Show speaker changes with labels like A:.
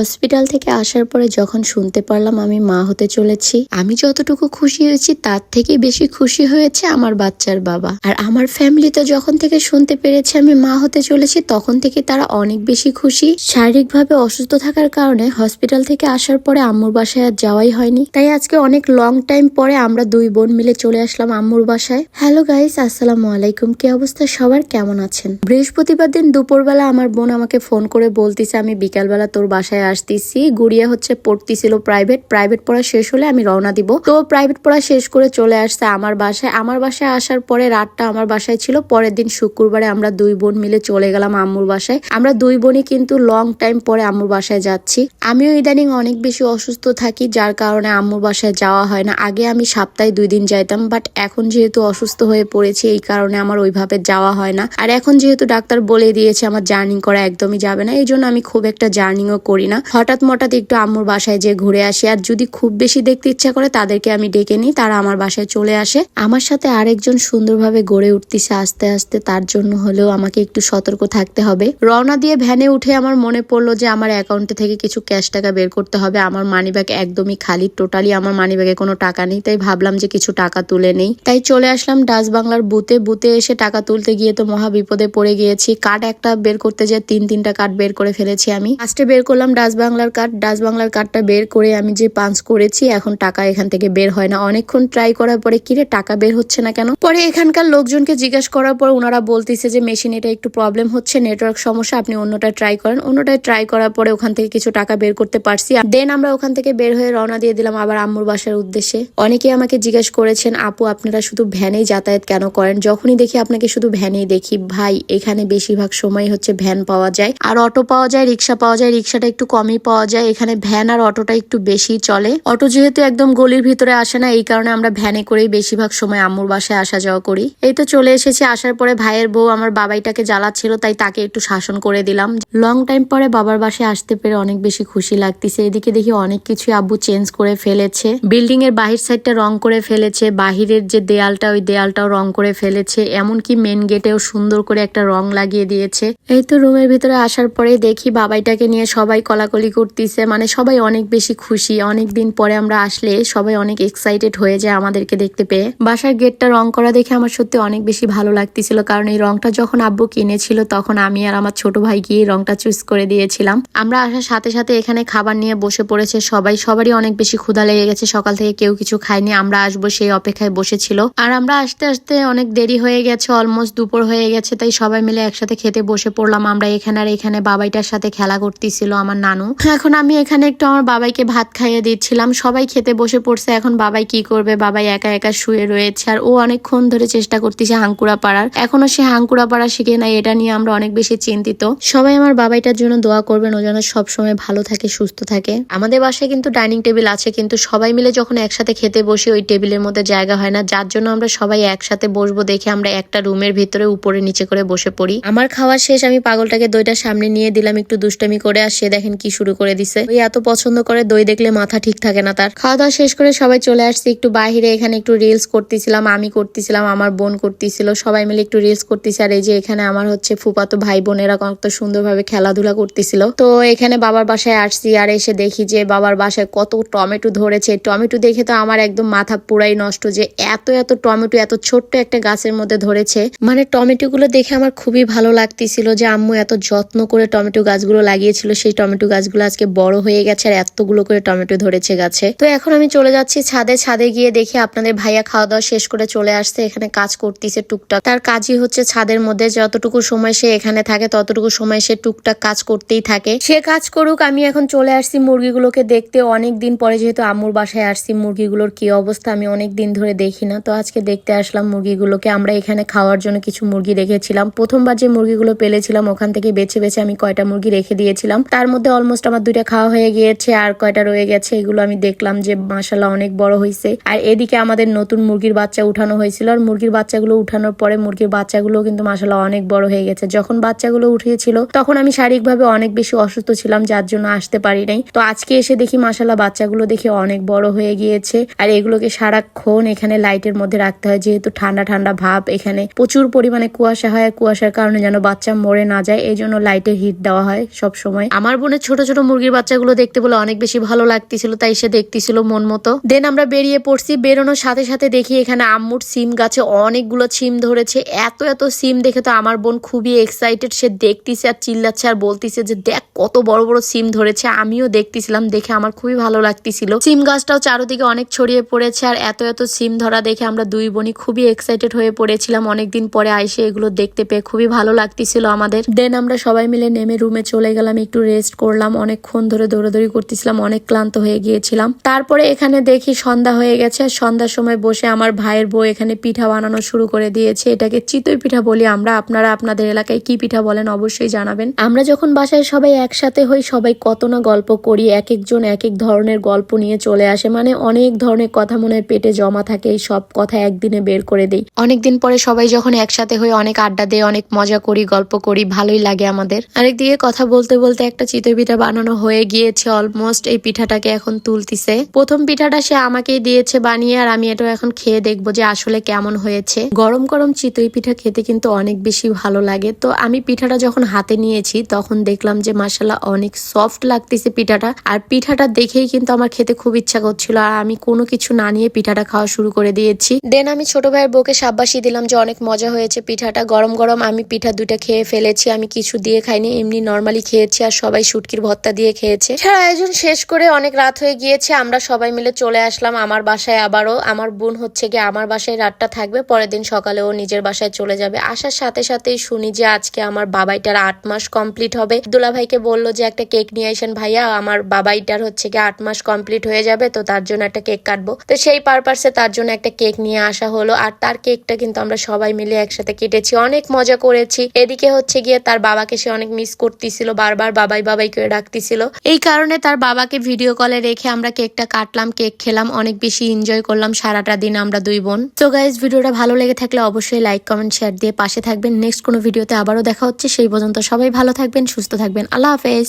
A: Hospital থেকে আসার পরে যখন শুনতে পারলাম আমি মা হতে চলেছি, আমি যতটুকু খুশি হয়েছি তার থেকে বেশি খুশি হয়েছে আমার বাচ্চার বাবা। আর আমার ফ্যামিলি তো যখন থেকে শুনতে পেরেছে আমি মা হতে চলেছি, তখন থেকে তারা অনেক বেশি খুশি। শারীরিকভাবে অসুস্থ থাকার কারণে হসপিটাল থেকে আসার পরে আম্মুর বাসায় আর যাওয়াই হয়নি। তাই আজকে অনেক লং টাইম পরে আমরা দুই বোন মিলে চলে আসলাম আম্মুর বাসায়। হ্যালো গাইস আসসালামু আলাইকুম। কি অবস্থা সবার? কেমন আছেন? বৃহস্পতিবার দিন দুপুরবেলা আমার বোন আমাকে ফোন করে বলতিছে, আমি বিকালবেলা তোর বাসায় আসতেছি। গুড়িয়া হচ্ছে পড়তেছিল প্রাইভেট প্রাইভেট পড়া শেষ হলে আমি রওনা দিব। তো প্রাইভেট পড়া শেষ করে চলে আসছে আমার বাসায়। আমার বাসায় আসার পরে রাতটা আমার বাসায় ছিল। পরের দিন শুক্রবারে আমরা দুই বোন মিলে চলে গেলাম আম্মুর বাসায়। আমরা দুই বোনই কিন্তু লং টাইম পরে আম্মুর বাসায় যাচ্ছি। আমিও ইদানিং অনেক বেশি অসুস্থ থাকি, যার কারণে আম্মুর বাসায় যাওয়া হয় না। আগে আমি সপ্তাহে দুই দিন যাইতাম বাট এখন যেহেতু অসুস্থ হয়ে পড়েছি, এই কারণে আমার ওইভাবে যাওয়া হয় না। আর এখন যেহেতু ডাক্তার বলে দিয়েছে, আমার জার্নি করা একদমই যাবে না। এই জন্য আমি খুব একটা জার্নিও করি না। হঠাৎ মঠাৎ একটু আম্মুর বাসায় যে ঘুরে আসি। আর যদি খুব বেশি দেখতে ইচ্ছা করে, তাদেরকে আমি ডেকে নিই। তারা আমার বাসায় চলে আসে। আমার সাথে আরেকজন সুন্দরভাবে গড়ে উঠতেছে আস্তে আস্তে। তার জন্য হলেও আমাকে একটু সতর্ক থাকতে হবে। রওনা দিয়ে ভ্যানে উঠে আমার মনে পড়ল যে, আমার অ্যাকাউন্টে থেকে কিছু ক্যাশ টাকা বের করতে হবে। আমার মানি ব্যাগ একদমই খালি, টোটালি আমার মানি ব্যাগে কোনো টাকা নেই। তাই ভাবলাম যে, কিছু টাকা তুলে নেই। তাই চলে আসলাম ডাচ বাংলার বুথে। বুথে এসে টাকা তুলতে গিয়ে তো মহা বিপদে পড়ে গিয়েছি। কার্ড একটা বের করতে যে তিন তিনটা কার্ড বের করে ফেলেছি আমি। ফার্স্টে বের করলাম বাংলার কার্ড, ডাচ বাংলার কার্ডটা বের করে আমি যে পাঞ্চ করেছি, এখন টাকা এখান থেকে বের হয় না। অনেকক্ষণ ট্রাই করার পরে কিরে টাকা বের হচ্ছে না কেন? পরে এখানকার লোকজনকে জিজ্ঞাসা করার পর ওনারা বলতেছে যে, মেশিন, এটা একটু প্রবলেম হচ্ছে নেটওয়ার্ক সমস্যা, আপনি অন্যটা ট্রাই করেন। অন্যটায় ট্রাই করার পরে ওখান থেকে কিছু টাকা বের করতে পারছি। দেন আমরা ওখান থেকে বের হয়ে রওনা দিয়ে দিলাম আবার আম্মুর বাসার উদ্দেশ্যে। অনেকে আমাকে জিজ্ঞেস করেছেন, আপু, আপনারা শুধু ভ্যানেই যাতায়াত কেন করেন? যখনই দেখি আপনাকে শুধু ভ্যানেই দেখি, ভাই, এখানে বেশিরভাগ সময় হচ্ছে ভ্যান পাওয়া যায়। আর অটো পাওয়া যায়, রিক্সা পাওয়া যায়, রিক্সাটা একটু কমই পাওয়া যায়। এখানে ভ্যান আর অটোটা একটু বেশি চলে। অটো যেহেতু একদম গলির ভিতরে আসে না, এই কারণে আমরা ভ্যানে করেই বেশিরভাগ সময় আম্মুর বাসায় আসা যাওয়া করি। এই তো চলে এসেছি, আসার পরে ভাইয়ের বউ আমার বাবাইটাকে জ্বালাচ্ছিল, তাই তাকে একটু শাসন করে দিলাম। লং টাইম পরে বাবার বাসায় আসতে পেরে অনেক বেশি খুশি লাগতেছে। এদিকে দেখি অনেক কিছুই আব্বু চেঞ্জ করে ফেলেছে। বিল্ডিং এর বাহির সাইডটা রং করে ফেলেছে, বাহিরের যে দেয়ালটা, ওই দেয়ালটাও রং করে ফেলেছে। এমনকি মেন গেটেও সুন্দর করে একটা রং লাগিয়ে দিয়েছে। এই তো রুমের ভিতরে আসার পরে দেখি বাবাইটাকে নিয়ে সবাই কলাকলি করতেছে মানে সবাই অনেক বেশি খুশি। অনেক দিন পরে আমরা আসলে সবাই অনেক এক্সাইটেড হয়ে যায় আমাদেরকে দেখতে পেয়ে। বাসার গেটটা রং করা দেখে আমার সত্যি অনেক বেশি ভালো লাগতেছিল, কারণ এই রংটা যখন আব্বু কিনেছিল তখন আমি আর আমার ছোট ভাই গিয়ে রংটা চুজ করে দিয়েছিলাম। আমরা আসার সাথে সাথে এখানে খাবার নিয়ে বসে পড়েছে সবাই, সবারই অনেক বেশি ক্ষুধা লেগে গেছে, সকাল থেকে কেউ কিছু খায়নি, আমরা আসব সেই অপেক্ষায় বসেছিল। আর আমরা আসতে আসতে অনেক দেরি হয়ে গেছে অলমোস্ট দুপুর হয়ে গেছে, তাই সবাই মিলে একসাথে খেতে বসে পড়লাম। আমরা এখানে আর এখানে বাবাইটার সাথে খেলা করতেছিল, আমার নানু এখন আমি এখানে একটু আমার বাবাইকে ভাত খাইয়ে দিচ্ছিলাম। সবাই খেতে বসে পড়ছে, এখন বাবাই কি করবে? বাবাই একা একা শুয়ে রয়েছে আর ও অনেকক্ষণ ধরে চেষ্টা করতেছে হাঙ্কুড়া পাড়ার। এখনও সে হাঙ্কুড়া পাড়া শিখে নাই, এটা নিয়ে আমরা অনেক বেশি চিন্তিত। সবাই আমার বাবাইটার জন্য দোয়া করবেন, ও যেন সবসময় ভালো থাকে, সুস্থ থাকে। আমাদের বাসায় কিন্তু ডাইনিং টেবিল আছে, কিন্তু সবাই মিলে যখন একসাথে খেতে বসি, ওই টেবিলের মধ্যে জায়গা হয় না। যার জন্য আমরা সবাই একসাথে বসবো দেখে আমরা একটা রুমের ভিতরে উপরে নিচে করে বসে পড়ি। আমার খাওয়া শেষ, আমি পাগলটাকে দইটা সামনে নিয়ে দিলাম, একটু দুষ্টামি করে, আর সে দেখেন কি শুরু করে দিছে। ওই এত পছন্দ করে দই দেখলে মাথা ঠিক থাকে না তার। খাওয়া দাওয়া শেষ করে সবাই চলে আসছি, একটু বাইরে, এখানে একটু রিলস করতেছিলাম, আমি করতেছিলাম, আমার বোন করতেছিল, সবাই মিলে একটু রিলস করতেছি। আর এই যে এখানে আমার হচ্ছে ফুপাতো ভাই বোনেরা কত সুন্দরভাবে খেলাধুলা করতেছিল। তো এখানে বাবার বাসায় আসছি আর এসে দেখি যে বাবার বাসায় কত টমেটো ধরেছে। টমেটো দেখে তো আমার একদম মাথা পুরাই নষ্ট যে এত এত টমেটো, এত ছোট্ট একটা গাছের মধ্যে ধরেছে। মানে টমেটো গুলো দেখে আমার খুবই ভালো লাগতেছিল যে আম্মু এত যত্ন করে টমেটো গাছগুলো লাগিয়েছিল, সেই টমেটো গাছগুলো আজকে বড় হয়ে গেছে আর এতগুলো করে টমেটো ধরেছে গাছে। তো এখন আমি চলে যাচ্ছি ছাদে। ছাদে গিয়ে দেখি আপনাদের ভাইয়া খাওয়া দাওয়া শেষ করে চলে আসছে। এখানে কাজ করতেছে টুকটাক। তার কাজই হচ্ছে ছাদের মধ্যে যতটুকু সময় সে এখানে থাকে, ততটুকু সময় সে টুকটাক কাজ করতেই থাকে। সে কাজ করুক, আমি এখন চলে আসছি মুরগিগুলোকে দেখতে। অনেক দিন পরে যেহেতু আম্মুর বাসায় আসছি, মুরগিগুলোর কি অবস্থা আমি অনেক দিন ধরে দেখি না। তো আজকে দেখতে আসলাম মুরগিগুলোকে। আমরা এখানে খাওয়ার জন্য কিছু মুরগি রেখেছিলাম। প্রথমবার যে মুরগিগুলো পেলেছিলাম, ওখান থেকে বেছে বেছে আমি কয়টা মুরগি রেখে দিয়েছিলাম। তার মধ্যে অলমোস্ট আমার দুইটা খাওয়া হয়ে গিয়েছে, আর কয়টা রয়ে গেছে, এগুলো আমি দেখলাম যে মাসাল্লাহ অনেক বড় হয়েছে আর এদিকে আমাদের নতুন মুরগির বাচ্চা উঠানো হয়েছিল, আর মুরগির বাচ্চাগুলো উঠানোর পরে মুরগির বাচ্চাগুলো কিন্তু মাসাল্লাহ অনেক বড় হয়ে গেছে। যখন বাচ্চাগুলো উঠিয়েছিল, তখন আমি শারীরিকভাবে অনেক বেশি অসুস্থ ছিলাম, যার জন্য আসতে পারি নাই। তো আজকে এসে দেখি মাসাল্লাহ বাচ্চাগুলো দেখে অনেক বড় হয়ে গিয়েছে, আর এগুলোকে সারাক্ষণ এখানে লাইটের মধ্যে রাখতে হয়, যেহেতু ঠান্ডা ঠান্ডা ভাব এখানে। প্রচুর পরিমাণে কুয়াশা হয় কুয়াশার কারণে যেন বাচ্চা মরে না যায় এই জন্য লাইটের হিট দেওয়া হয় সব সময় আমার বোনের ছোট ছোট মুরগির বাচ্চাগুলো দেখতে বলে অনেক বেশি ভালো লাগতেছিল, তাই সে দেখতেছিল মন মতো। দেন আমরা বেরিয়ে পড়ছি, বেরোনোর সাথে সাথে দেখি এখানে আম্মুর সিম গাছে অনেকগুলো সিম ধরেছে। এত এত সিম দেখে তো আমার বোন খুবই এক্সাইটেড সে দেখতেছে আর চিল্লাচ্ছে আর বলতিছে যে, দেখ কত বড় বড় সিম ধরেছে, আমিও দেখতেছিলাম, দেখে আমার খুবই ভালো লাগতেছিল। সিম গাছটাও চারোদিকে অনেক ছড়িয়ে পড়েছে আর এত এত সিম ধরা দেখে আমরা দুই বোনই খুবই এক্সাইটেড হয়ে পড়েছিলাম। অনেকদিন পরে আইসে এগুলো দেখতে পেয়ে খুবই ভালো লাগতেছিল আমাদের। দেন আমরা সবাই মিলে নেমে রুমে চলে গেলাম, একটু রেস্ট করলাম। অনেকক্ষণ ধরে দৌড়াদৌড়ি করতেছিলাম, অনেক ক্লান্ত হয়ে গিয়েছিলাম। তারপরে এখানে দেখি সন্ধ্যা হয়ে গেছে, সন্ধ্যার সময় বসে আমার ভাইয়ের বউ এখানে পিঠা বানানো শুরু করে দিয়েছে। এটাকে চিতই পিঠা বলি আমরা, আপনারা আপনাদের এলাকায় কি পিঠা বলেন অবশ্যই জানাবেন। আমরা যখন বাসায় সবাই একসাথে হই, সবাই কত না গল্প করি এক একজন এক এক ধরনের গল্প নিয়ে চলে আসে মানে অনেক ধরনের কথা মনের পেটে জমা থাকে, এই সব কথা একদিনে বের করে দেই। অনেকদিন পরে সবাই যখন একসাথে হয়ে অনেক আড্ডা দেয় অনেক মজা করি, গল্প করি, ভালোই লাগে আমাদের। আরেকদিকে কথা বলতে বলতে একটা চিতই পিঠা বানানো হয়ে গিয়েছে অলমোস্ট এই পিঠাটাকে এখন তুলতিছে। প্রথম পিঠাটা সে আমাকেই দিয়েছে বানিয়ে, আর আমি এটা এখন খেয়ে দেখব যে আসলে কেমন হয়েছে। গরম গরম চিতই পিঠা খেতে কিন্তু অনেক বেশি ভালো লাগে। তো আমি পিঠাটা যখন হাতে নিয়েছি, তখন দেখলাম যে মাসালা অনেক সফট লাগতেছে পিঠাটা। আর পিঠাটা দেখেই কিন্তু আমার খেতে খুব ইচ্ছা করছিল, আর আমি কোনো কিছু না নিয়ে পিঠাটা খাওয়া শুরু করে দিয়েছি। দেন আমি ছোট ভাইয়ের বউকে সাব্বাসি দিলাম যে অনেক মজা হয়েছে পিঠাটা। গরম গরম আমি পিঠা দুইটা খেয়ে ফেলেছি, আমি কিছু দিয়ে খাইনি, এমনি নর্মালি খেয়েছি, আর সবাই শুটকির ভর্তা দিয়ে খেয়েছে। সারা আয়োজন শেষ করে অনেক রাত হয়ে গিয়েছে, আমরা সবাই মিলে চলে আসলাম আমার বাসায় আবারও। আমার বোন হচ্ছে গিয়ে আমার বাসায় রাতটা থাকবে, পরের দিন সকালে ও নিজের বাসায় চলে যাবে। আসার সাথে সাথেই শুনি যে আজকে আমার বাবাইটার আট মাস কমপ্লিট হবে। দুলা ভাইকে বলল যে একটা কেক নিয়ে আসেন ভাইয়া, আমার বাবাইটার হচ্ছে গিয়ে আট মাস কমপ্লিট হয়ে যাবে, তো তার জন্য একটা কেক কাটবো। তো সেই পারপাসে তার জন্য একটা কেক নিয়ে আসা হলো, আর তার কেকটা কিন্তু আমরা সবাই মিলে একসাথে কেটেছি। অনেক মজা করেছি। এদিকে হচ্ছে গিয়ে তার বাবাকে সে অনেক মিস করতেছিল, বারবার বাবাই বাবাই করে ডাকতেছিল। এই কারণে তার বাবাকে ভিডিও কলে রেখে আমরা কেকটা কাটলাম, কেক খেলাম, অনেক বেশি এনজয় করলাম সারাটা দিন আমরা দুই বোন। তো গাইজ ভিডিওটা ভালো লেগে থাকলে অবশ্যই লাইক কমেন্ট শেয়ার দিয়ে পাশে থাকবেন। নেক্সট কোনো ভিডিওতে আবারও দেখা হচ্ছে, সেই পর্যন্ত সবাই ভালো থাকবেন, সুস্থ থাকবেন। আল্লাহ হাফেজ।